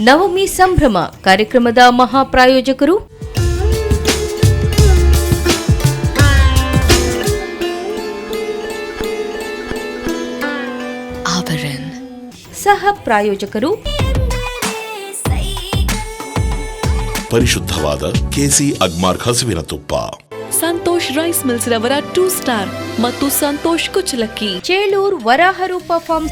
ನವಮಿ ಸಂಭ್ರಮ ಕಾರ್ಯಕ್ರಮದ ಮಹಾಪ್ರಾಯೋಜಕರು. ಸಹ ಪ್ರಾಯೋಜಕರು. ಪರಿಶುದ್ಧವಾದ ಕೆಸಿ ಅಗ್ಮಾರ್ ಹಸುವಿನ ತುಪ್ಪ ಸಂತೋಷ್ ರೈಸ್ ಮಿಲ್ಸ್ ರವರ ಟೂ ಸ್ಟಾರ್ ಮತ್ತು Santosh ಕುಚಲಕ್ಕಿ. Chelur Varaharupa farm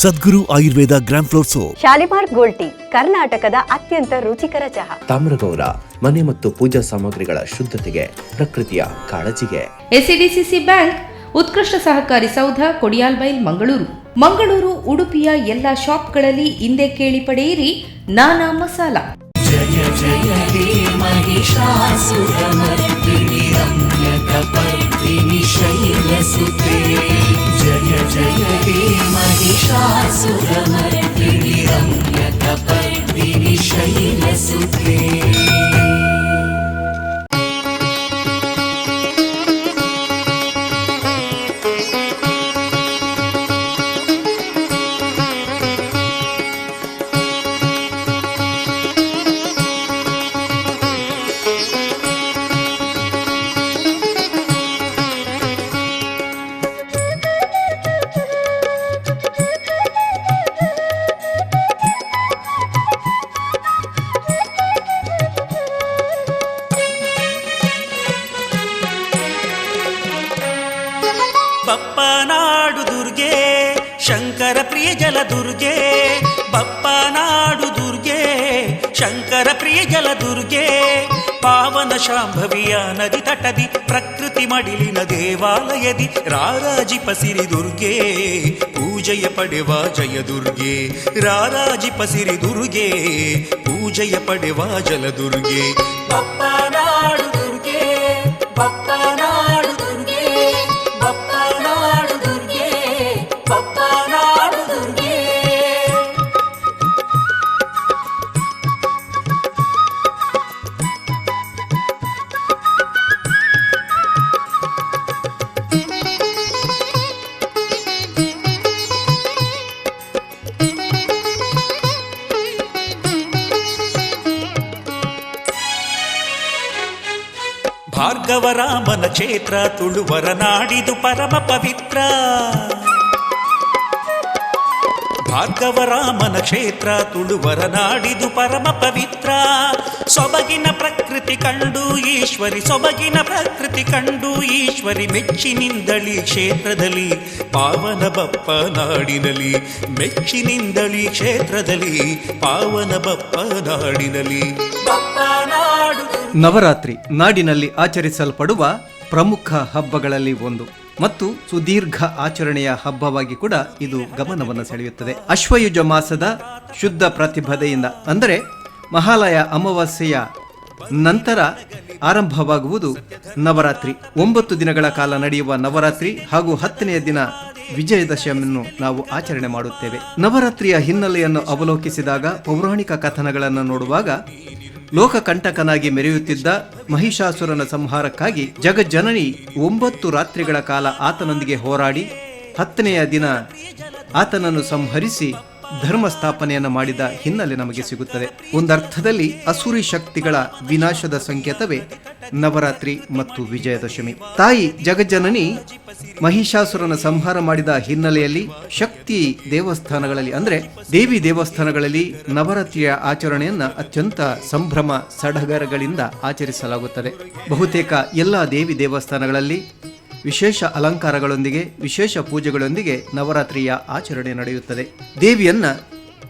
Sadguru Ayurveda gram flour soap. Shalimar gold tea ಕರ್ನಾಟಕದ ಅತ್ಯಂತ ರುಚಿಕರ ಚಹಾ. ತಾಮ್ರಗೌರ ಮನೆ ಮತ್ತು ಪೂಜಾ ಸಾಮಗ್ರಿಗಳ ಶುದ್ಧತೆಗೆ ಪ್ರಕೃತಿಯ ಕಾಳಜಿಗೆ. ಎಸ್ಸಿಡಿಸಿಸಿ ಬ್ಯಾಂಕ್ ಉತ್ಕೃಷ್ಟ ಸಹಕಾರಿ ಸೌಧ ಕೊಡಿಯಾಲ್ಬೈಲ್ ಮಂಗಳೂರು. ಮಂಗಳೂರು ಉಡುಪಿಯ ಎಲ್ಲ ಶಾಪ್ಗಳಲ್ಲಿ ಹಿಂದೆ ಕೇಳಿ ಪಡೆಯಿರಿ ನಾನಾ ಮಸಾಲ. जय जय हे महिषासुरमर्दिनि रम्यकपर्दिनि शैलसुते जय जय हे महिषासुरमर्दिनि रम्यकपर्दिनि शैलसुते ಶಂಕರ ಪ್ರಿಯ ಜಲ ದುರ್ಗೆ ಬಪ್ಪನಾಡು ದುರ್ಗೆ ಶಂಕರ ಪ್ರಿಯ ಜಲ ದುರ್ಗೆ ಪಾವನ ಶಾಂಭವಿಯ ನದಿ ತಟದಿ ಪ್ರಕೃತಿ ಮಡಿಲಿನ ದೇವಾಲಯದಿ ರಾರಾಜಿಪ ಸಿರಿ ದುರ್ಗೆ ಪೂಜೆಯ ಪಡೆವ ಜಯ ದುರ್ಗೆ ರಾರಾಜಿಪ ಸಿರಿ ದುರ್ಗೆ ಪೂಜೆಯ ಪಡೆವ ಜಲ ದುರ್ಗೆ ಭಾರ್ಗವರಾಮನ ಕ್ಷೇತ್ರ ತುಳುವರ ನಾಡಿದು ಪರಮ ಪವಿತ್ರ. ಭಾರ್ಗವರಾಮನ ಕ್ಷೇತ್ರ ತುಳುವರ ನಾಡಿದು ಪರಮ ಪವಿತ್ರ. ಸೊಬಗಿನ ಪ್ರಕೃತಿ ಕಂಡು ಈಶ್ವರಿ, ಸೊಬಗಿನ ಪ್ರಕೃತಿ ಕಂಡು ಈಶ್ವರಿ ಮೆಚ್ಚಿನಿಂದಳಿ ಕ್ಷೇತ್ರದಲ್ಲಿ, ಪಾವನ ಬಪ್ಪ ನಾಡಿನಲ್ಲಿ ಮೆಚ್ಚಿನಿಂದಳಿ ಕ್ಷೇತ್ರದಲ್ಲಿ, ಪಾವನ ಬಪ್ಪ ನಾಡಿನಲ್ಲಿ. ಬಪ್ಪ ನಾಡು ನವರಾತ್ರಿ ನಾಡಿನಲ್ಲಿ ಆಚರಿಸಲ್ಪಡುವ ಪ್ರಮುಖ ಹಬ್ಬಗಳಲ್ಲಿ ಒಂದು ಮತ್ತು ಸುದೀರ್ಘ ಆಚರಣೆಯ ಹಬ್ಬವಾಗಿ ಕೂಡ ಇದು ಗಮನವನ್ನು ಸೆಳೆಯುತ್ತದೆ. ಅಶ್ವಯುಜ ಮಾಸದ ಶುದ್ಧ ಪ್ರತಿಭದೆಯಿಂದ ಅಂದರೆ ಮಹಾಲಯ ಅಮಾವಾಸ್ಯೆಯ ನಂತರ ಆರಂಭವಾಗುವುದು ನವರಾತ್ರಿ. ಒಂಬತ್ತು ದಿನಗಳ ಕಾಲ ನಡೆಯುವ ನವರಾತ್ರಿ ಹಾಗೂ ಹತ್ತನೆಯ ದಿನ ವಿಜಯದಶಮಿಯನ್ನು ನಾವು ಆಚರಣೆ ಮಾಡುತ್ತೇವೆ. ನವರಾತ್ರಿಯ ಹಿನ್ನೆಲೆಯನ್ನು ಅವಲೋಕಿಸಿದಾಗ ಪೌರಾಣಿಕ ಕಥನಗಳನ್ನು ನೋಡುವಾಗ ಲೋಕಕಂಟಕನಾಗಿ ಮೆರೆಯುತ್ತಿದ್ದ ಮಹಿಷಾಸುರನ ಸಂಹಾರಕ್ಕಾಗಿ ಜಗಜ್ಜನನಿ ಒಂಬತ್ತು ರಾತ್ರಿಗಳ ಕಾಲ ಆತನೊಂದಿಗೆ ಹೋರಾಡಿ ಹತ್ತನೆಯ ದಿನ ಆತನನ್ನು ಸಂಹರಿಸಿ ಧರ್ಮ ಸ್ಥಾಪನೆಯನ್ನು ಮಾಡಿದ ಹಿನ್ನೆಲೆ ನಮಗೆ ಸಿಗುತ್ತದೆ. ಒಂದರ್ಥದಲ್ಲಿ ಅಸುರಿ ಶಕ್ತಿಗಳ ವಿನಾಶದ ಸಂಕೇತವೇ ನವರಾತ್ರಿ ಮತ್ತು ವಿಜಯದಶಮಿ. ತಾಯಿ ಜಗಜ್ಜನನಿ ಮಹಿಷಾಸುರನ ಸಂಹಾರ ಮಾಡಿದ ಹಿನ್ನೆಲೆಯಲ್ಲಿ ಶಕ್ತಿ ದೇವಸ್ಥಾನಗಳಲ್ಲಿ ಅಂದರೆ ದೇವಿ ದೇವಸ್ಥಾನಗಳಲ್ಲಿ ನವರಾತ್ರಿಯ ಆಚರಣೆಯನ್ನ ಅತ್ಯಂತ ಸಂಭ್ರಮ ಸಡಗರಗಳಿಂದ ಆಚರಿಸಲಾಗುತ್ತದೆ. ಬಹುತೇಕ ಎಲ್ಲ ದೇವಿ ದೇವಸ್ಥಾನಗಳಲ್ಲಿ ವಿಶೇಷ ಅಲಂಕಾರಗಳೊಂದಿಗೆ, ವಿಶೇಷ ಪೂಜೆಗಳೊಂದಿಗೆ ನವರಾತ್ರಿಯ ಆಚರಣೆ ನಡೆಯುತ್ತದೆ. ದೇವಿಯನ್ನ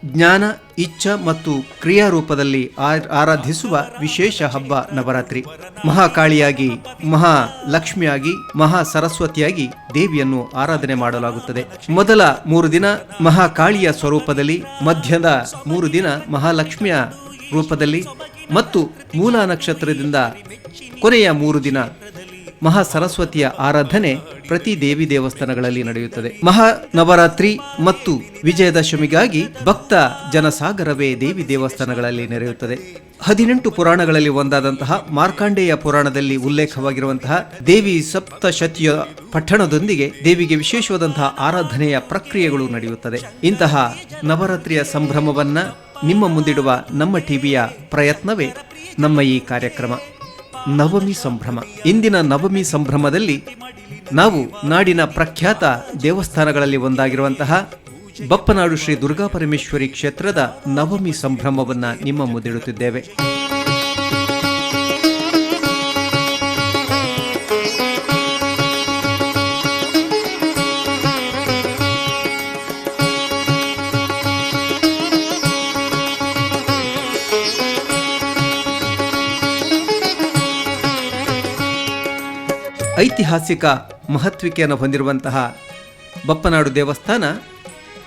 ಜ್ಞಾನ, ಇಚ್ಛ ಮತ್ತು ಕ್ರಿಯಾ ರೂಪದಲ್ಲಿ ಆರಾಧಿಸುವ ವಿಶೇಷ ಹಬ್ಬ ನವರಾತ್ರಿ. ಮಹಾಕಾಳಿಯಾಗಿ, ಮಹಾಲಕ್ಷ್ಮಿಯಾಗಿ ಮಹಾ ಸರಸ್ವತಿಯಾಗಿ ದೇವಿಯನ್ನು ಆರಾಧನೆ ಮಾಡಲಾಗುತ್ತದೆ. ಮೊದಲ ಮೂರು ದಿನ ಮಹಾಕಾಳಿಯ ಸ್ವರೂಪದಲ್ಲಿ, ಮಧ್ಯದ ಮೂರು ದಿನ ಮಹಾಲಕ್ಷ್ಮಿಯ ರೂಪದಲ್ಲಿ ಮತ್ತು ಮೂಲ ನಕ್ಷತ್ರದಿಂದ ಕೊನೆಯ ಮೂರು ದಿನ ಮಹಾ ಸರಸ್ವತಿಯ ಆರಾಧನೆ ಪ್ರತಿ ದೇವಿ ದೇವಸ್ಥಾನಗಳಲ್ಲಿ ನಡೆಯುತ್ತದೆ. ಮಹಾ ನವರಾತ್ರಿ ಮತ್ತು ವಿಜಯದಶಮಿಗಾಗಿ ಭಕ್ತ ಜನಸಾಗರವೇ ದೇವಿ ದೇವಸ್ಥಾನಗಳಲ್ಲಿ ನೆರೆಯುತ್ತದೆ. ಹದಿನೆಂಟು ಪುರಾಣಗಳಲ್ಲಿ ಒಂದಾದಂತಹ ಮಾರ್ಕಾಂಡೇಯ ಪುರಾಣದಲ್ಲಿ ಉಲ್ಲೇಖವಾಗಿರುವಂತಹ ದೇವಿ ಸಪ್ತಶತಿಯ ಪಠಣದೊಂದಿಗೆ ದೇವಿಗೆ ವಿಶೇಷವಾದಂತಹ ಆರಾಧನೆಯ ಪ್ರಕ್ರಿಯೆಗಳು ನಡೆಯುತ್ತದೆ. ಇಂತಹ ನವರಾತ್ರಿಯ ಸಂಭ್ರಮವನ್ನ ನಿಮ್ಮ ಮುಂದಿಡುವ ನಮ್ಮ ಟಿವಿಯ ಪ್ರಯತ್ನವೇ ನಮ್ಮ ಈ ಕಾರ್ಯಕ್ರಮ. ನವಮಿ ಸಂಭ್ರಮ. ಇಂದಿನ ನವಮಿ ಸಂಭ್ರಮದಲ್ಲಿ ನಾವು ನಾಡಿನ ಪ್ರಖ್ಯಾತ ದೇವಸ್ಥಾನಗಳಲ್ಲಿ ಒಂದಾಗಿರುವಂತಹ ಬಪ್ಪನಾಡು ಶ್ರೀ ದುರ್ಗಾಪರಮೇಶ್ವರಿ ಕ್ಷೇತ್ರದ ನವಮಿ ಸಂಭ್ರಮವನ್ನು ನಿಮ್ಮ ಮುಂದಿಡುತ್ತಿದ್ದೇವೆ. ಐತಿಹಾಸಿಕ ಮಹತ್ವಿಕೆಯನ್ನು ಹೊಂದಿರುವಂತಹ ಬಪ್ಪನಾಡು ದೇವಸ್ಥಾನ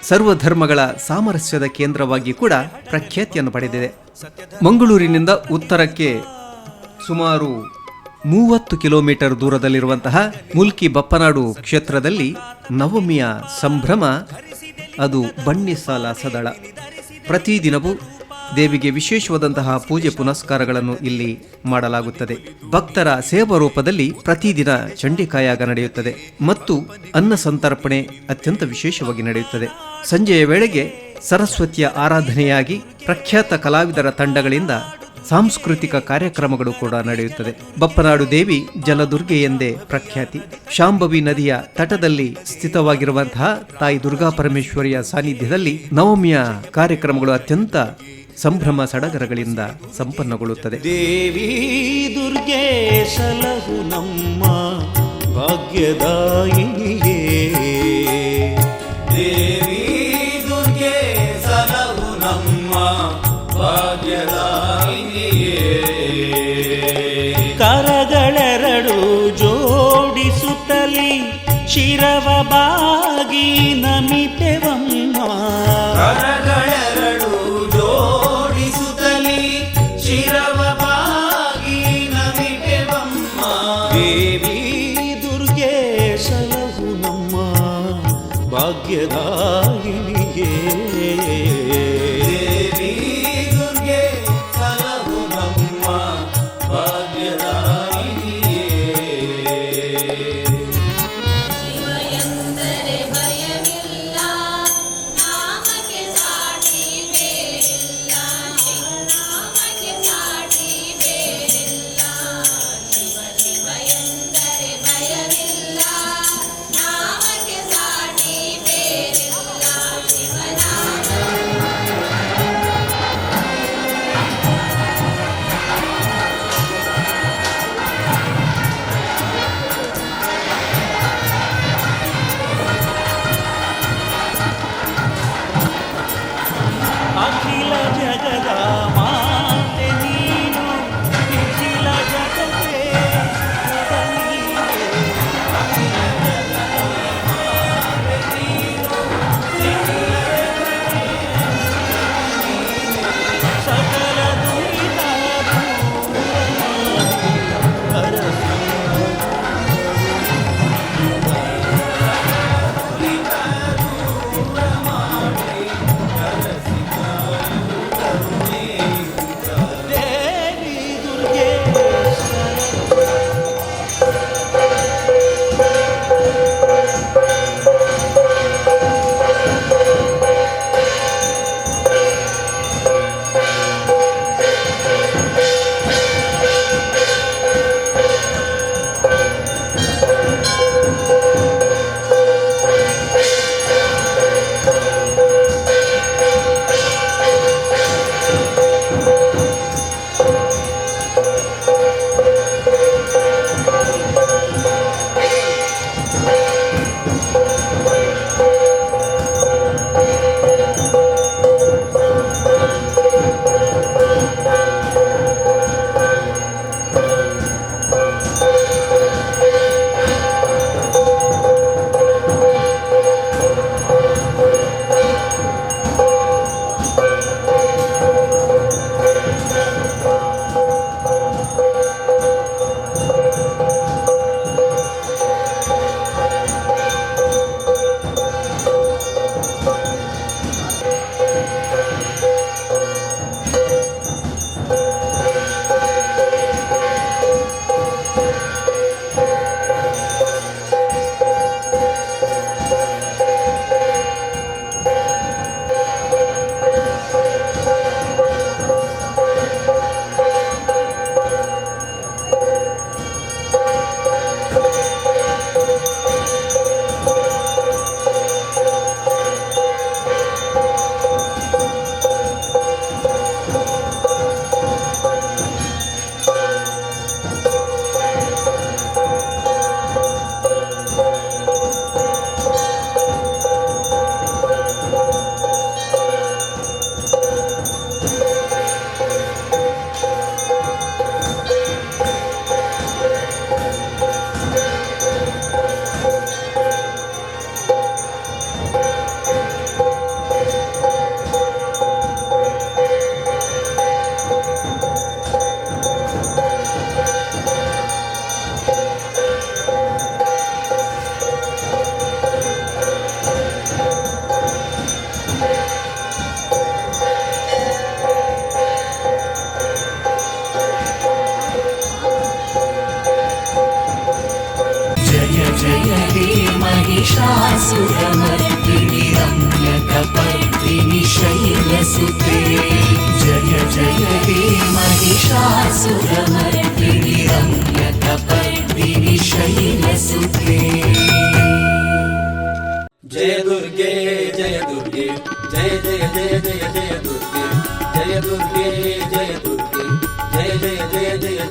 ಸರ್ವಧರ್ಮಗಳ ಸಾಮರಸ್ಯದ ಕೇಂದ್ರವಾಗಿ ಕೂಡ ಪ್ರಖ್ಯಾತಿಯನ್ನು ಪಡೆದಿದೆ. ಮಂಗಳೂರಿನಿಂದ ಉತ್ತರಕ್ಕೆ ಸುಮಾರು ಮೂವತ್ತು ಕಿಲೋಮೀಟರ್ ದೂರದಲ್ಲಿರುವಂತಹ ಮುಲ್ಕಿ ಬಪ್ಪನಾಡು ಕ್ಷೇತ್ರದಲ್ಲಿ ನವಮಿಯ ಸಂಭ್ರಮ, ಅದು ಬಣ್ಣಿಸಾಲ ಸದಳ. ಪ್ರತಿದಿನವೂ ದೇವಿಗೆ ವಿಶೇಷವಾದಂತಹ ಪೂಜೆ ಪುನಸ್ಕಾರಗಳನ್ನು ಇಲ್ಲಿ ಮಾಡಲಾಗುತ್ತದೆ. ಭಕ್ತರ ಸೇವಾ ರೂಪದಲ್ಲಿ ಪ್ರತಿದಿನ ಚಂಡಿಕಾಯಾಗ ನಡೆಯುತ್ತದೆ ಮತ್ತು ಅನ್ನ ಸಂತರ್ಪಣೆ ಅತ್ಯಂತ ವಿಶೇಷವಾಗಿ ನಡೆಯುತ್ತದೆ. ಸಂಜೆಯ ವೇಳೆಗೆ ಸರಸ್ವತಿಯ ಆರಾಧನೆಯಾಗಿ ಪ್ರಖ್ಯಾತ ಕಲಾವಿದರ ತಂಡಗಳಿಂದ ಸಾಂಸ್ಕೃತಿಕ ಕಾರ್ಯಕ್ರಮಗಳು ಕೂಡ ನಡೆಯುತ್ತದೆ. ಬಪ್ಪನಾಡು ದೇವಿ ಜಲದುರ್ಗೆ ಎಂದೇ ಪ್ರಖ್ಯಾತಿ. ಶಾಂಭವಿ ನದಿಯ ತಟದಲ್ಲಿ ಸ್ಥಿತವಾಗಿರುವಂತಹ ತಾಯಿ ದುರ್ಗಾ ಪರಮೇಶ್ವರಿಯ ಸಾನ್ನಿಧ್ಯದಲ್ಲಿ ನವಮಿಯ ಕಾರ್ಯಕ್ರಮಗಳು ಅತ್ಯಂತ ಸಂಭ್ರಮ ಸಡಗರಗಳಿಂದ ಸಂಪನ್ನಗೊಳ್ಳುತ್ತದೆ. ದೇವಿ ದುರ್ಗೆ ಸಲಹು ನಮ್ಮ ಭಾಗ್ಯದಾಯಿನಿಯೇ. ದೇವಿ ದುರ್ಗೆ ಸಲಹು ನಮ್ಮ ಭಾಗ್ಯದಾಯಿನಿಯೇ. ಕರಗಳೆರಡು ಜೋಡಿಸುತ್ತಲಿ ಶಿರವ ಬಾಗಿ ನಮಿತೆವಮ್ಮ. ಕರಗಳೆರಡು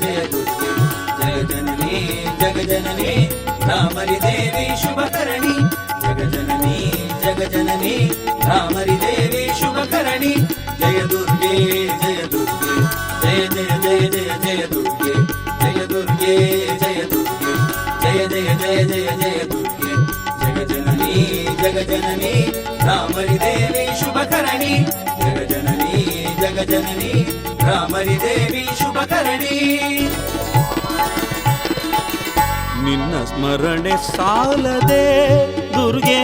జయ దుర్గే జగజనని జగజనని రామరి దేవి శుభకరణి. జగజనని జగజనని రామరి దేవి శుభకరణి. జయ దుర్గే జయ దుర్గే జయ జయ జయ జయ జయ దుర్గే. జయ దుర్గే జయ దుర్గే జయ జయ జయ జయ జయ దుర్గే. జగజనని ರಾಮರಿ ದೇವಿ ಶುಭಕರಣಿ. ನಿನ್ನ ಸ್ಮರಣೆ ಸಾಲದೆ ದುರ್ಗೆ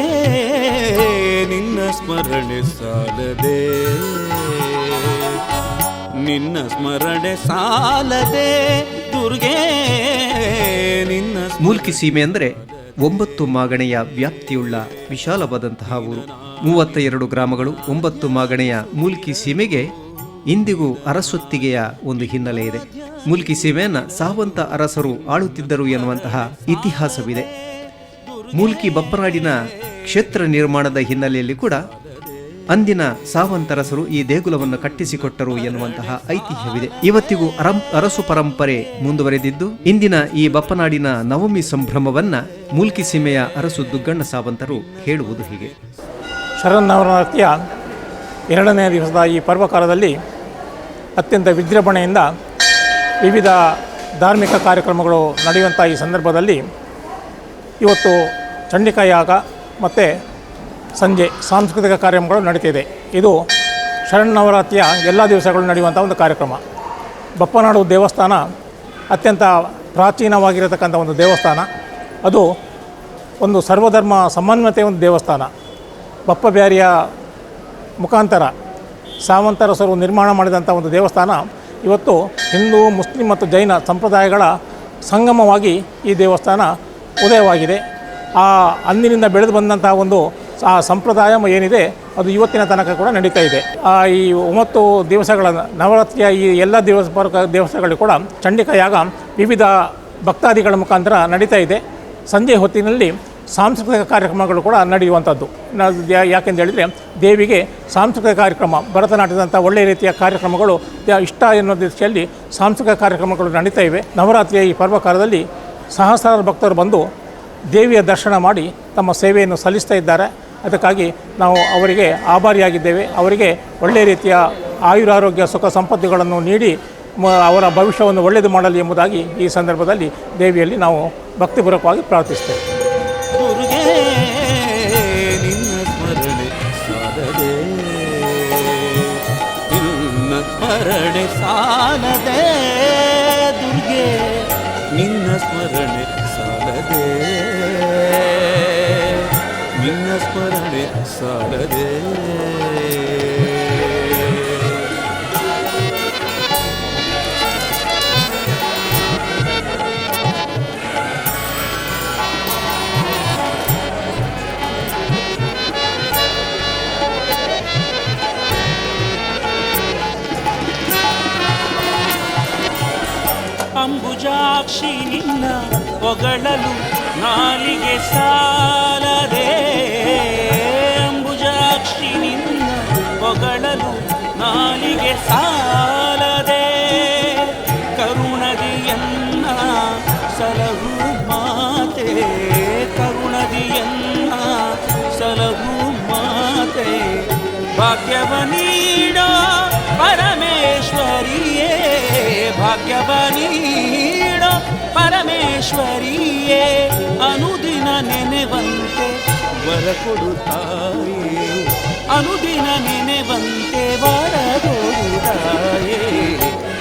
ನಿನ್ನ ಸ್ಮರಣೆ ಸಾಲದೆ. ನಿನ್ನ ಸ್ಮರಣೆ ಸಾಲದೆ ದುರ್ಗೆ ನಿನ್ನ ಮೂಲ್ಕಿ ಸೀಮೆ ಅಂದರೆ ಒಂಬತ್ತು ಮಾಗಣೆಯ ವ್ಯಾಪ್ತಿಯುಳ್ಳ ವಿಶಾಲವಾದಂತಹ ಊರು. ಮೂವತ್ತ ಎರಡು ಗ್ರಾಮಗಳು ಒಂಬತ್ತು ಮಾಗಣೆಯ ಮೂಲ್ಕಿ ಸೀಮೆಗೆ ಇಂದಿಗೂ ಅರಸೊತ್ತಿಗೆಯ ಒಂದು ಹಿನ್ನೆಲೆ ಇದೆ. ಮುಲ್ಕಿ ಸೀಮೆಯನ್ನು ಸಾವಂತ ಅರಸರು ಆಳುತ್ತಿದ್ದರು ಎನ್ನುವಂತಹ ಇತಿಹಾಸವಿದೆ. ಮೂಲ್ಕಿ ಬಪ್ಪನಾಡಿನ ಕ್ಷೇತ್ರ ನಿರ್ಮಾಣದ ಹಿನ್ನೆಲೆಯಲ್ಲಿ ಕೂಡ ಅಂದಿನ ಸಾವಂತರಸರು ಈ ದೇಗುಲವನ್ನು ಕಟ್ಟಿಸಿಕೊಟ್ಟರು ಎನ್ನುವಂತಹ ಐತಿಹ್ಯವಿದೆ. ಇವತ್ತಿಗೂ ಅರಂ, ಅರಸು ಪರಂಪರೆ ಮುಂದುವರೆದಿದ್ದು, ಇಂದಿನ ಈ ಬಪ್ಪನಾಡಿನ ನವಮಿ ಸಂಭ್ರಮವನ್ನ ಮೂಲ್ಕಿ ಸೀಮೆಯ ಅರಸು ದುಗ್ಗಣ್ಣ ಸಾವಂತರು ಹೇಳುವುದು ಹೀಗೆ. ಶರನ್ನವರಾತ್ರಿಯ ಎರಡನೇ ದಿವಸದ ಈ ಪರ್ವಕಾಲದಲ್ಲಿ ಅತ್ಯಂತ ವಿಜೃಂಭಣೆಯಿಂದ ವಿವಿಧ ಧಾರ್ಮಿಕ ಕಾರ್ಯಕ್ರಮಗಳು ನಡೆಯುವಂಥ ಈ ಸಂದರ್ಭದಲ್ಲಿ ಇವತ್ತು ಚಂಡಿಕಾ ಯಾಗ ಮತ್ತು ಸಂಜೆ ಸಾಂಸ್ಕೃತಿಕ ಕಾರ್ಯಕ್ರಮಗಳು ನಡೀತಿದೆ ಇದು. ಶರಣವರಾತ್ರಿಯ ಎಲ್ಲ ದಿವಸಗಳು ನಡೆಯುವಂಥ ಒಂದು ಕಾರ್ಯಕ್ರಮ. ಬಪ್ಪನಾಡು ದೇವಸ್ಥಾನ ಅತ್ಯಂತ ಪ್ರಾಚೀನವಾಗಿರತಕ್ಕಂಥ ಒಂದು ದೇವಸ್ಥಾನ. ಅದು ಒಂದು ಸರ್ವಧರ್ಮ ಸಮನ್ವತೆಯ ಒಂದು ದೇವಸ್ಥಾನ. ಬಪ್ಪ ಬ್ಯಾರಿಯ ಮುಖಾಂತರ ಸಾವಂತರಸರು ನಿರ್ಮಾಣ ಮಾಡಿದಂಥ ಒಂದು ದೇವಸ್ಥಾನ. ಇವತ್ತು ಹಿಂದೂ, ಮುಸ್ಲಿಂ ಮತ್ತು ಜೈನ ಸಂಪ್ರದಾಯಗಳ ಸಂಗಮವಾಗಿ ಈ ದೇವಸ್ಥಾನ ಉದಯವಾಗಿದೆ. ಆ ಅಂದಿನಿಂದ ಬೆಳೆದು ಬಂದಂತಹ ಒಂದು ಆ ಸಂಪ್ರದಾಯ ಏನಿದೆ, ಅದು ಇವತ್ತಿನ ತನಕ ಕೂಡ ನಡೀತಾ ಇದೆ. ಆ ಈ ಒಂಬತ್ತು ದಿವಸಗಳ ನವರಾತ್ರಿಯ ಈ ಎಲ್ಲ ದಿವಸ ದೇವಸ್ಥಾನಗಳು ಕೂಡ ಚಂಡಿಕಾ ಯಾಗ ವಿವಿಧ ಭಕ್ತಾದಿಗಳ ಮುಖಾಂತರ ನಡೀತಾ ಇದೆ. ಸಂಜೆ ಹೊತ್ತಿನಲ್ಲಿ ಸಾಂಸ್ಕೃತಿಕ ಕಾರ್ಯಕ್ರಮಗಳು ಕೂಡ ನಡೆಯುವಂಥದ್ದು. ಯಾಕೆಂತ ಹೇಳಿದರೆ ದೇವಿಗೆ ಸಾಂಸ್ಕೃತಿಕ ಕಾರ್ಯಕ್ರಮ, ಭರತನಾಟ್ಯದಂಥ ಒಳ್ಳೆಯ ರೀತಿಯ ಕಾರ್ಯಕ್ರಮಗಳು ಇಷ್ಟ ಎನ್ನುವ ದೃಷ್ಟಿಯಲ್ಲಿ ಸಾಂಸ್ಕೃತಿಕ ಕಾರ್ಯಕ್ರಮಗಳು ನಡೀತಾ ಇವೆ. ನವರಾತ್ರಿಯ ಈ ಪರ್ವಕಾಲದಲ್ಲಿ ಸಹಸ್ರಾರು ಭಕ್ತರು ಬಂದು ದೇವಿಯ ದರ್ಶನ ಮಾಡಿ ತಮ್ಮ ಸೇವೆಯನ್ನು ಸಲ್ಲಿಸ್ತಾ ಇದ್ದಾರೆ. ಅದಕ್ಕಾಗಿ ನಾವು ಅವರಿಗೆ ಆಭಾರಿಯಾಗಿದ್ದೇವೆ. ಅವರಿಗೆ ಒಳ್ಳೆಯ ರೀತಿಯ ಆಯುರಾರೋಗ್ಯ, ಸುಖ ಸಂಪತ್ತುಗಳನ್ನು ನೀಡಿ ಅವರ ಭವಿಷ್ಯವನ್ನು ಒಳ್ಳೆಯದು ಮಾಡಲಿ ಎಂಬುದಾಗಿ ಈ ಸಂದರ್ಭದಲ್ಲಿ ದೇವಿಯಲ್ಲಿ ನಾವು ಭಕ್ತಿಪೂರ್ವಕವಾಗಿ ಪ್ರಾರ್ಥಿಸ್ತೇವೆ ನಿನ್ನ ಸ್ಮರಣೆ ಸಾರದೆ. ಅಂಬುಜಾಕ್ಷಿ ನಿನ್ನ ಹೊಗಳಲು ನಾಲಿಗೆ ಸಾಲದೆ ಹೊಗಳಲು ನಾಲಿಗೆ ಸಾಲದೆ. ಕರುಣದಿಯನ್ನ ಸಲಹು ಮಾತೆ ಕರುಣದಿಯನ್ನ ಸಲಹು ಮಾತೆ. ಭಾಗ್ಯವ ನೀಡ ಪರಮೇಶ್ವರಿಯೇ, ಭಾಗ್ಯವ ನೀಡ ಪರಮೇಶ್ವರಿಯೇ, ಅನುದಿನ ನೆನೆವಂತೆ ವರ ಕೊಡುತ್ತಾಯೇ? ಅನುದಿನ ನೆನೆವಂತೆ ವರ ಕೊಡುತ್ತಾಯೇ?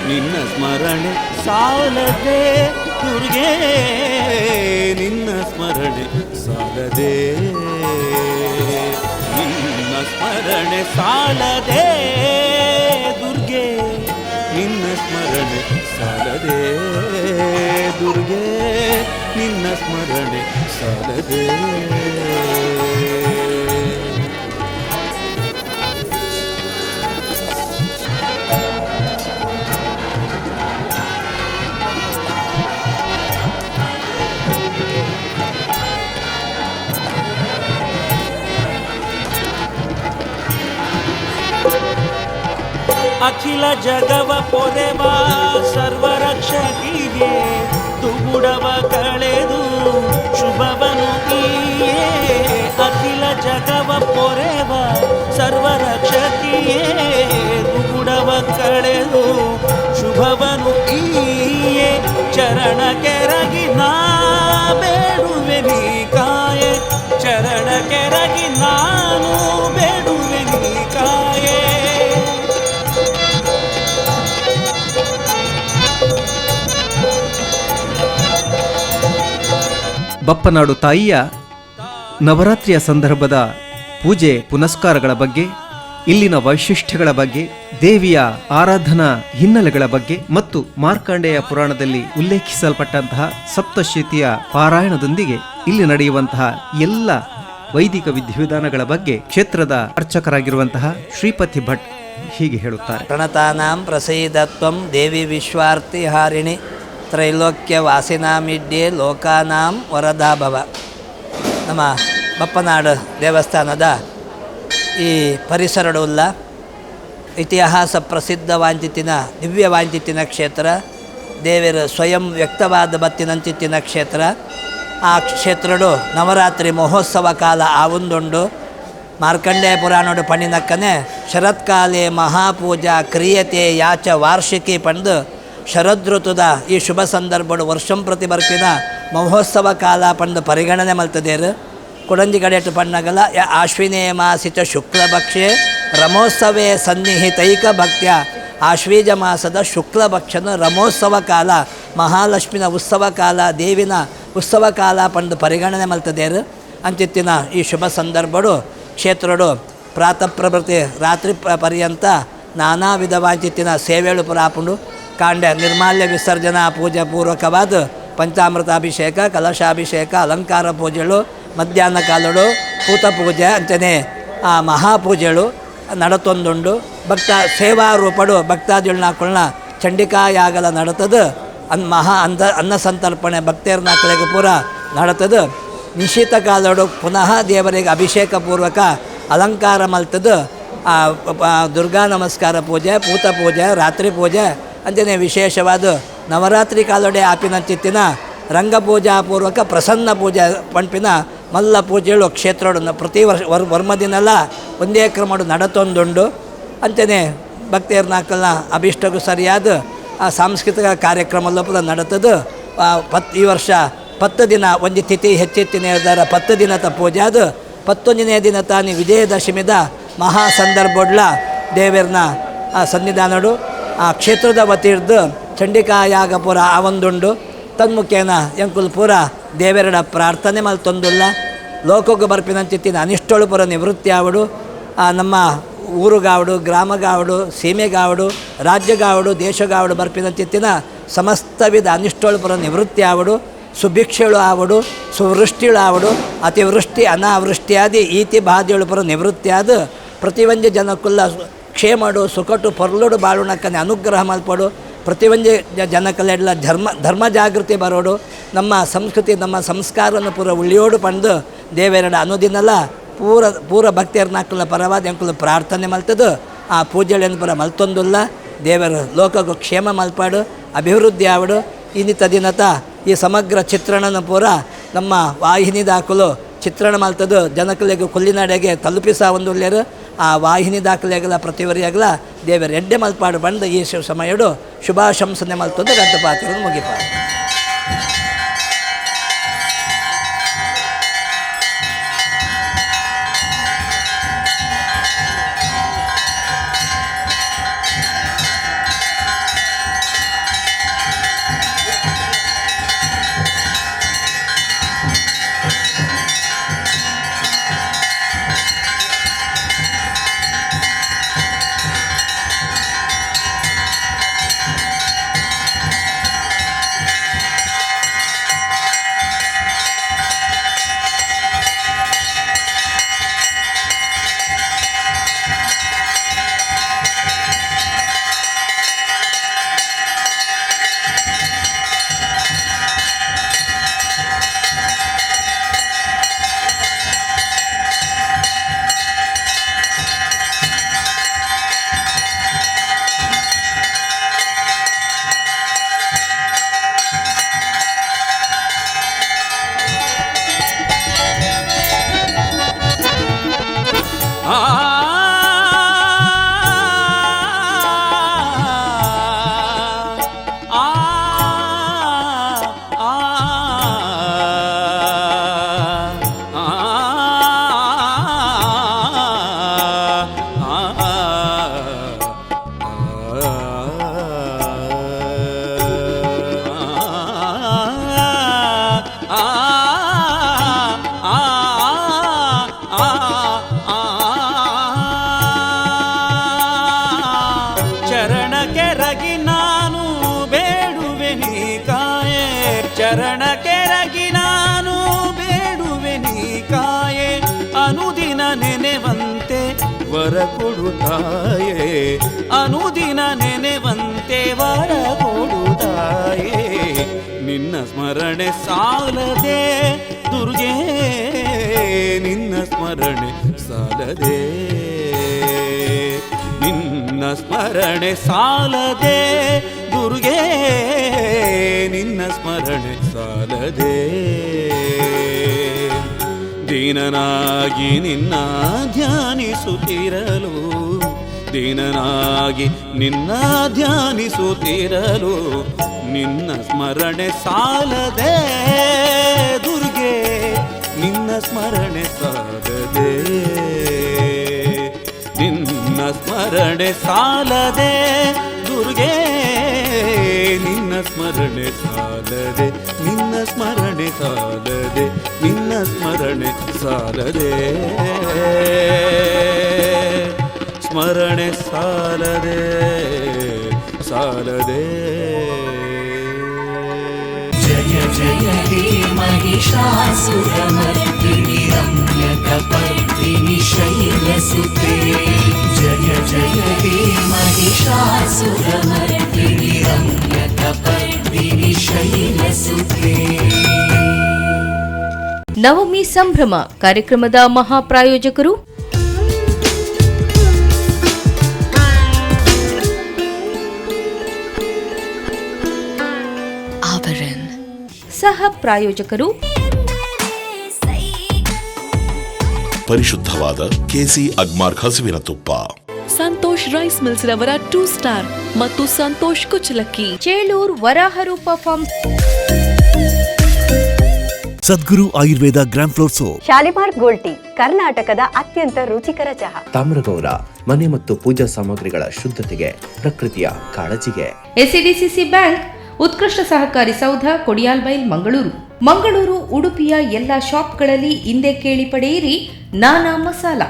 ನಿನ್ನ ಸ್ಮರಣೆ ಸಾಲದೆ ದುರ್ಗೆ ನಿನ್ನ ಸ್ಮರಣೆ ಸಾಲದೆ. ನಿನ್ನ ಸ್ಮರಣೆ ಸಾಲದೆ ದುರ್ಗೆ. ನಿನ್ನ ಸ್ಮರಣೆ ಸಾಲದೆ ದುರ್ಗೆ. ನಿನ್ನ ಸ್ಮರಣೆ ಸಾಲದೆ. ಅಖಿಲ ಜಗವ ಪೊರೆವ ಸರ್ವರಕ್ಷಕಿಗೆ ತುಗುಡವ ಕಳೆದು ಶುಭವನು ನೀಯೇ ಅಖಿಲ ಜಗವ ಪೊರೆವ ಸರ್ವರಕ್ಷಕಿಯೇ ತುಗುಡವ ಕಳೆದು ಶುಭವನು ಈಯೇ ಚರಣ ಕೆರಗಿ ನಾ ಬೇಡುವೆ ನೀ ಕಾಯೆ ಚರಣ ಕೆರಗಿ ನಾನು ಬೇಡುವೆ ನೀ ಕಾಯೆ ಬಪ್ಪನಾಡು ತಾಯಿಯ ನವರಾತ್ರಿಯ ಸಂದರ್ಭದ ಪೂಜೆ ಪುನಸ್ಕಾರಗಳ ಬಗ್ಗೆ, ಇಲ್ಲಿನ ವೈಶಿಷ್ಟ್ಯಗಳ ಬಗ್ಗೆ, ದೇವಿಯ ಆರಾಧನಾ ಹಿನ್ನೆಲೆಗಳ ಬಗ್ಗೆ ಮತ್ತು ಮಾರ್ಕಂಡೇಯ ಪುರಾಣದಲ್ಲಿ ಉಲ್ಲೇಖಿಸಲ್ಪಟ್ಟಂತಹ ಸಪ್ತಶೀತಿಯ ಪಾರಾಯಣದೊಂದಿಗೆ ಇಲ್ಲಿ ನಡೆಯುವಂತಹ ಎಲ್ಲ ವೈದಿಕ ವಿಧಿವಿಧಾನಗಳ ಬಗ್ಗೆ ಕ್ಷೇತ್ರದ ಅರ್ಚಕರಾಗಿರುವಂತಹ ಶ್ರೀಪತಿ ಭಟ್ ಹೀಗೆ ಹೇಳುತ್ತಾರೆ. ಪ್ರಣತಾನಾಂ ಪ್ರಸೀದತ್ವಂ ದೇವಿ ವಿಶ್ವಾರ್ಥಿ ಹಾರಿಣಿ. ತ್ರೈಲೋಕ್ಯ ವಾಸಿನಾಮಿಡ್ಡಿ ಲೋಕಾನಾಂ ವರದಾಭವ. ನಮ್ಮ ಬಪ್ಪನಾಡು ದೇವಸ್ಥಾನದ ಈ ಪರಿಸರಡುಲ್ಲ ಇತಿಹಾಸ ಪ್ರಸಿದ್ಧ ವಾಂಚಿತ್ತಿನ ದಿವ್ಯ ವಾಂಚಿತ್ತಿನ ಕ್ಷೇತ್ರ, ದೇವರ ಸ್ವಯಂ ವ್ಯಕ್ತವಾದ ಬತ್ತಿನಂಚಿತ್ತಿನ ಕ್ಷೇತ್ರ, ಆ ಕ್ಷೇತ್ರಡು ನವರಾತ್ರಿ ಮಹೋತ್ಸವ ಕಾಲ ಆವುಂದುಂಡು. ಮಾರ್ಕಂಡೇಯ ಪುರಾಣಡು ಪಣಿನಕ್ಕನೆ ಶರತ್ಕಾಲೇ ಮಹಾಪೂಜಾ ಕ್ರಿಯತೆ ಯಾಚ ವಾರ್ಷಿಕಿ ಪಂಡು ಶರದೃತುದ ಈ ಶುಭ ಸಂದರ್ಭಡು ವರ್ಷಂ ಪ್ರತಿ ಬರ್ಪಿನ ಮಹೋತ್ಸವ ಕಾಲ ಪಂಡು ಪರಿಗಣನೆ ಮಲ್ತದೇರು. ಕುಡಂಜಿ ಕಡೆಟ್ಟು ಪಣ್ಣಗಲ, ಯ ಆಶ್ವಿನೇ ಮಾಸಿತ ಶುಕ್ಲಭಕ್ಷೆ, ರಮೋತ್ಸವೇ ಸನ್ನಿಹಿತೈಕ ಭಕ್ತ್ಯ, ಆಶ್ವೀಜ ಮಾಸದ ಶುಕ್ಲಭಕ್ಷನ ರಮೋತ್ಸವ ಕಾಲ, ಮಹಾಲಕ್ಷ್ಮಿನ ಉತ್ಸವ ಕಾಲ, ದೇವಿನ ಉತ್ಸವ ಕಾಲ ಪಂಡು ಪರಿಗಣನೆ ಮಲ್ತದೇರು. ಅಂತಿತ್ತಿನ ಈ ಶುಭ ಸಂದರ್ಭಡು ಕ್ಷೇತ್ರಡು ಪ್ರಾತಃ ಪ್ರಭೃತಿ ರಾತ್ರಿ ಪರ್ಯಂತ ನಾನಾ ವಿಧವಾಂಚಿತ್ತಿನ ಸೇವೆಗಳು ಪುರಾಪುಂಡು ಕಾಂಡ ನಿರ್ಮಾಲ್ಯ ವಿಸರ್ಜನಾ ಪೂಜೆ ಪೂರ್ವಕವಾದ ಪಂಚಾಮೃತಾಭಿಷೇಕ, ಕಲಶಾಭಿಷೇಕ, ಅಲಂಕಾರ ಪೂಜೆಗಳು, ಮಧ್ಯಾಹ್ನ ಕಾಲಗಳು ಪೂತ ಪೂಜೆ ಅಂಚನೆ, ಆ ಮಹಾಪೂಜೆಗಳು ನಡತೊಂದುಂಡು. ಭಕ್ತ ಸೇವಾ ರೂಪಡು ಭಕ್ತಾದಿಗಳನ್ನ ಚಂಡಿಕಾಯಾಗಲ ನಡತದು. ಅನ್ ಮಹಾ ಅಂದ ಅನ್ನ ಸಂತರ್ಪಣೆ ಭಕ್ತರನ್ನ ಕಳೆಗೆ ಪೂರ ನಡತದು. ನಿಶೀತ ಕಾಲಡು ಪುನಃ ದೇವರಿಗೆ ಅಭಿಷೇಕ ಪೂರ್ವಕ ಅಲಂಕಾರ ಮಲ್ತದು. ದುರ್ಗಾ ನಮಸ್ಕಾರ ಪೂಜೆ, ಪೂತ ಪೂಜೆ, ರಾತ್ರಿ ಪೂಜೆ ಅಂತೆಯೇ ವಿಶೇಷವಾದ ನವರಾತ್ರಿ ಕಾಲೊಡೆ ಆಪಿನಂಚಿತ್ತಿನ ರಂಗಪೂಜಾ ಪೂರ್ವಕ ಪ್ರಸನ್ನ ಪೂಜೆ ಪಂಪಿನ ಮಲ್ಲ ಪೂಜೆಗಳು ಕ್ಷೇತ್ರಡು ಪ್ರತಿ ವರ್ಷ ವರ್ ವರ್ಮದಿನೆಲ್ಲ ಒಂದೇ ಕ್ರಮಡು ನಡತೊಂದುಂಡು. ಅಂತೆಯೇ ಭಕ್ತಿಯರ್ ನಾಲ್ಕಲ್ಲ ಅಭಿಷ್ಟಗೂ ಸರಿಯಾದ ಆ ಸಾಂಸ್ಕೃತಿಕ ಕಾರ್ಯಕ್ರಮ ಲೋಪದ ನಡತದು. ಪತ್ ಈ ವರ್ಷ ಪತ್ತು ದಿನ ಒಂದು ತಿಥಿ ಹೆಚ್ಚೆತ್ತಿನ ದರ ಪತ್ತು ದಿನದ ಅದು ಪತ್ತೊಂದನೇ ದಿನ ತಾನಿ ವಿಜಯದಶಮಿದ ಮಹಾ ಸಂದರ್ಭಡ್ಲ ಆ ಸನ್ನಿಧಾನಡು. ಆ ಕ್ಷೇತ್ರದ ವತಿರ್ದು ಚಂಡಿಕಾಯಾಗಪುರ ಆವೊಂದುಂಡು ತನ್ಮುಖೇನ ಎಂಕುಲ್ ಪೂರ ದೇವೆರಡ ಪ್ರಾರ್ಥನೆ ಮಲ್ತೊಂದುಲ್ಲ ಲೋಕಕ್ಕೆ ಬರ್ಪಿನಂಚಿತ್ತಿನ ಅನಿಷ್ಟೊಳು ಪುರ ನಿವೃತ್ತಿ ಆವಡು ನಮ್ಮ ಊರುಗಾವಡು, ಗ್ರಾಮಗಾವಡು, ಸೀಮೆಗಾವಡು, ರಾಜ್ಯಗಾವಡು, ದೇಶಗಾವಡು ಬರ್ಪಿನಂಚಿತ್ತಿನ ಸಮಸ್ತ ವಿಧ ಅನಿಷ್ಟೊಳು ಪುರ ನಿವೃತ್ತಿ ಆವಡು ಸುಭಿಕ್ಷೆಳು ಆವಡು, ಸುವೃಷ್ಟಿಳು ಆವಡು, ಅತಿವೃಷ್ಟಿ, ಅನಾವೃಷ್ಟಿಯಾದಿ ಈತಿ ಬಾಧೆಗಳು ಪುರ ನಿವೃತ್ತಿ ಆದ ಪ್ರತಿಯೊಂದು ಜನಕ್ಕುಲ್ಲ ಕ್ಷೇಮಡು ಸುಖಟು ಪೊರ್ಲುಡು ಬಾಳುಣಕ್ಕನೆ ಅನುಗ್ರಹ ಮಲ್ಪಡು ಪ್ರತಿಯೊಂದು ಜ- ಜನಕ್ಕೆಲ್ಲ ಧರ್ಮ ಧರ್ಮ ಜಾಗೃತಿ ಬರೋಡು. ನಮ್ಮ ಸಂಸ್ಕೃತಿ, ನಮ್ಮ ಸಂಸ್ಕಾರವನ್ನು ಪೂರ ಉಳಿಯೋಡು ಪಂದು ದೇವೇರಡ ಅನುದಿನಲ್ಲ ಪೂರ ಪೂರ ಭಕ್ತಿಯರ್ನಾಕುಲ ಪರವಾದ ಎಂಕುಲು ಪ್ರಾರ್ಥನೆ ಮಲ್ತದು ಆ ಪೂಜೆಗಳನ್ನು ಪೂರ ಮಲ್ತೊಂದುಲ್ಲ. ದೇವರ ಲೋಕಕ್ಕೂ ಕ್ಷೇಮ ಮಲ್ಪಾಡು, ಅಭಿವೃದ್ಧಿ ಆವಡು. ಇನ್ನಿತ ದಿನತ ಈ ಸಮಗ್ರ ಚಿತ್ರಣನ ಪೂರ ನಮ್ಮ ವಾಹಿನಿ ದಾಖಲು ಚಿತ್ರಣ ಮಲ್ತದು ಜನಕಲಿಗೆ ಕುಲ್ಲಿನಡೆಗೆ ತಲುಪಿಸ ಒಂದು ಆ ವಾಹಿನಿ ದಾಖಲೆಗಲ ಪ್ರತಿವರಿಯಾಗಲ ದೇವರ ಎಡ್ಡೆ ಮಲ್ಪಾಡು ಬಂದು ಈ ಶಿವ ಸಮಯಡು ಶುಭಾಶಂಸನೆ ಮಲ್ತದ್ದು ಗಂಟಪಾತಿರನ್ನು ಮುಗಿಪಾಡು. ಕೆರಗಿ ವರ ಕೊಡುತ್ತಾಯೆ ಅನುದಿನ ನೆನೆವಂತೆ ವರ ಕೊಡುತ್ತಾಯೆ ನಿನ್ನ ಸ್ಮರಣೆ ಸಾಲದೆ ದುರ್ಗೆ. ನಿನ್ನ ಸ್ಮರಣೆ ಸಾಲದೆ. ನಿನ್ನ ಸ್ಮರಣೆ ಸಾಲದೆ ದುರ್ಗೆ. ನಿನ್ನ ಸ್ಮರಣೆ ಸಾಲದೆ. ದೀನನಾಗಿ ನಿನ್ನ ಧ್ಯಾನಿಸುತ್ತಿರಲು ದೀನನಾಗಿ ನಿನ್ನ ಧ್ಯಾನಿಸುತ್ತಿರಲು ನಿನ್ನ ಸ್ಮರಣೆ ಸಾಲದೆ ದುರ್ಗೆ, ನಿನ್ನ ಸ್ಮರಣೆ ಸಾಲದೆ, ನಿನ್ನ ಸ್ಮರಣೆ ಸಾಲದೆ ದುರ್ಗೆ. ಸ್ಮರಣೆ ಸಾಲದೆ ನಿನ್ನ ಸ್ಮರಣೆ ಸಾಲದೆ ನಿನ್ನ ಸ್ಮರಣೆ ಸಾಲದೆ ಸ್ಮರಣೆ ಸಾಲದೆ ಸಾಲದೆ ಜಯ ಜಯ ಹೇ ಮಹಿಷಾಸುರಮರ್ದಿನಿ ರಮ್ಯಕಪರ್ದಿನಿ ಶೈಲಸುತೆ ಜಯ ಜಯ ಹೇ ಮಹಿಷಾಸುರಮರ್ದಿನಿ ನವಮಿ ಸಂಭ್ರಮ ಕಾರ್ಯಕ್ರಮದ ಮಹಾಪ್ರಾಯೋಜಕರು. ಸಹ ಪ್ರಾಯೋಜಕರು. ಪರಿಶುದ್ಧವಾದ ಕೆಸಿ ಅಗ್ಮಾರ್ಕ್ ಹಸುವಿನ ತುಪ್ಪ. ಸಂತೋಷ್ ರೈಸ್ ಮಿಲ್ಸ್ ರವರ ಟೂ ಸ್ಟಾರ್ ಮತ್ತು Santosh ಕುಚಲಕ್ಕಿ. Chelur Varaharupa farm Sadguru Ayurveda gram flour soap. Shalimar gold tea ಕರ್ನಾಟಕದ ಅತ್ಯಂತ ರುಚಿಕರ ಚಹಾ. ತಾಮ್ರಗೌರ ಮನೆ ಮತ್ತು ಪೂಜಾ ಸಾಮಗ್ರಿಗಳ ಶುದ್ಧತೆಗೆ ಪ್ರಕೃತಿಯ ಕಾಳಜಿಗೆ. ಎಸ್ಸಿಡಿಸಿಸಿ ಬ್ಯಾಂಕ್ ಉತ್ಕೃಷ್ಟ ಸಹಕಾರಿ ಸೌಧ ಕೊಡಿಯಾಲ್ಬೈಲ್ ಮಂಗಳೂರು. ಮಂಗಳೂರು ಉಡುಪಿಯ ಎಲ್ಲ ಶಾಪ್ಗಳಲ್ಲಿ ಹಿಂದೆ ಕೇಳಿ ಪಡೆಯಿರಿ ನಾನಾ ಮಸಾಲ.